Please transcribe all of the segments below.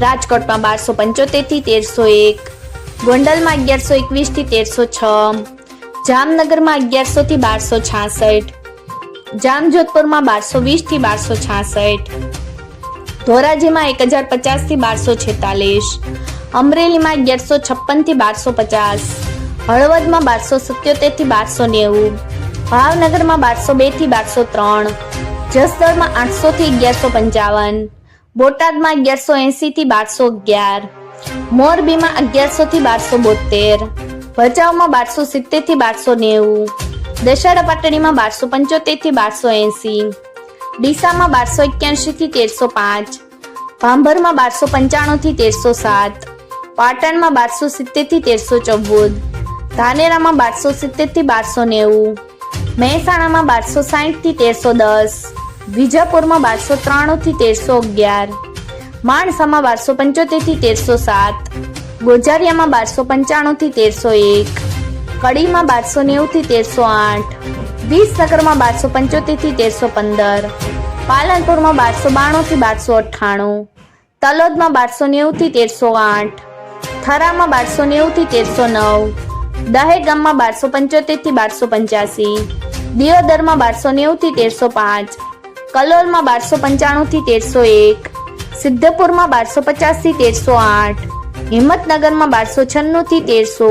રાજકોટમાં બારસો પંચોતેરથી તેરસો એક, ગોંડલમાં અગિયારસો એકવીસથી તેરસો છ, જામનગરમાં અગિયારસો થી બારસો છાસઠ, જામજોધપુરમાં બારસો વીસથી બારસો છાસઠ, ધોરાજીમાં એક હજાર પચાસથી બારસો છેતાલીસ, અમરેલીમાં અગિયારસો છપ્પનથી બારસો પચાસ, હળવદમાં બારસો સત્યોતેરથી બારસો નેવું, ભાવનગરમાં બારસો બેથી બારસો ત્રણ, જસદણમાં આઠસો થી અગિયારસો પંચાવન બોટાદમાં અગિયારસો એસી થી બારસો અગિયાર. મોરબીમાં અગિયારસો થી બારસો બોતેર. ભચાઉમાં બારસો સિત્તેરથી બારસો નેવું. દશેરા પાટણીમાં બારસો પંચોતેરથી બારસો એસી ડીસામાં બારસો એક્યાસી થી તેરસો પાંચ. ભાંભરમાં બારસો પંચાણું થી તેરસો સાત. પાટણમાં બારસો સિત્તેરથી તેરસો ચૌદ. ધાનેરામાં બારસો સિત્તેરથી બારસો નેવું. મહેસાણામાં બારસો સાઠથી તેરસો દસ. વિજાપુરમાં બારસો ત્રાણું થી તેરસો અગિયાર. માણસામાં બારસો પંચોતેરથી તેરસો સાત. ગોજારિયામાં બારસો પંચાણું થી તેરસો એક. કડીમાં બારસો નેવું થી તેરસો આઠ. વિસનગરમાં બારસો પંચોતેરથી તેરસો પંદર. પાલનપુરમાં બારસો બાણું થી બારસો અઠ્ઠાણું. તલોદમાં બારસો નેવું થી તેરસો આઠ. થરામાં બારસો નેવું થી તેરસો નવ. દહેગામમાં બારસો પંચોતેરથી બારસો પંચ્યાસી. દિયોદરમાં બારસો નેવું થી તેરસો પાંચ. કલોલમાં બારસો પંચાણું થી તેરસો એક, સિદ્ધપુરમાં બારસો પચાસથી તેરસો આઠ, હિંમતનગરમાં બારસો છન્નું થી તેરસો,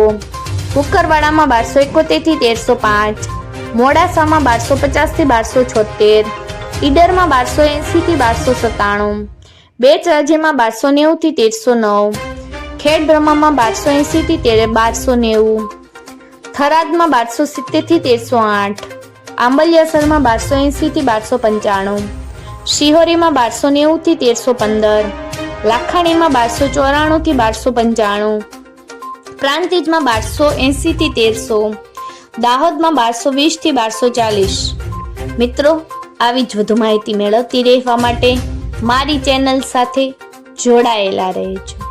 કુકરવાડામાં બારસો એકોતેરથી તેરસો પાંચ, મોડાસામાં બારસો પચાસથી બારસો છોતેર, ઈડરમાં બારસો એંસી થી બારસો સત્તાણું બેચ રાજ્યમાં બારસો નેવું થી તેરસો નવ ખેડ બ્રહ્મામાં બારસો એંસી થી તેર બારસો નેવું, થરાદમાં બારસો સિત્તેરથી તેરસો આઠ આંબલિયાસરમાં બારસો એંસી થી બારસો પંચાણું. શિહોરીમાં બારસો નેવું થી તેરસો પંદર. લાખાણીમાં બારસો ચોરાણું થી બારસો પંચાણું. પ્રાંતિજમાં બારસો એંસી થી તેરસો. દાહોદમાં બારસો વીસથી બારસો ચાલીસ. મિત્રો, આવી જ વધુ માહિતી મેળવતી રહેવા માટે મારી ચેનલ સાથે જોડાયેલા રહેજો.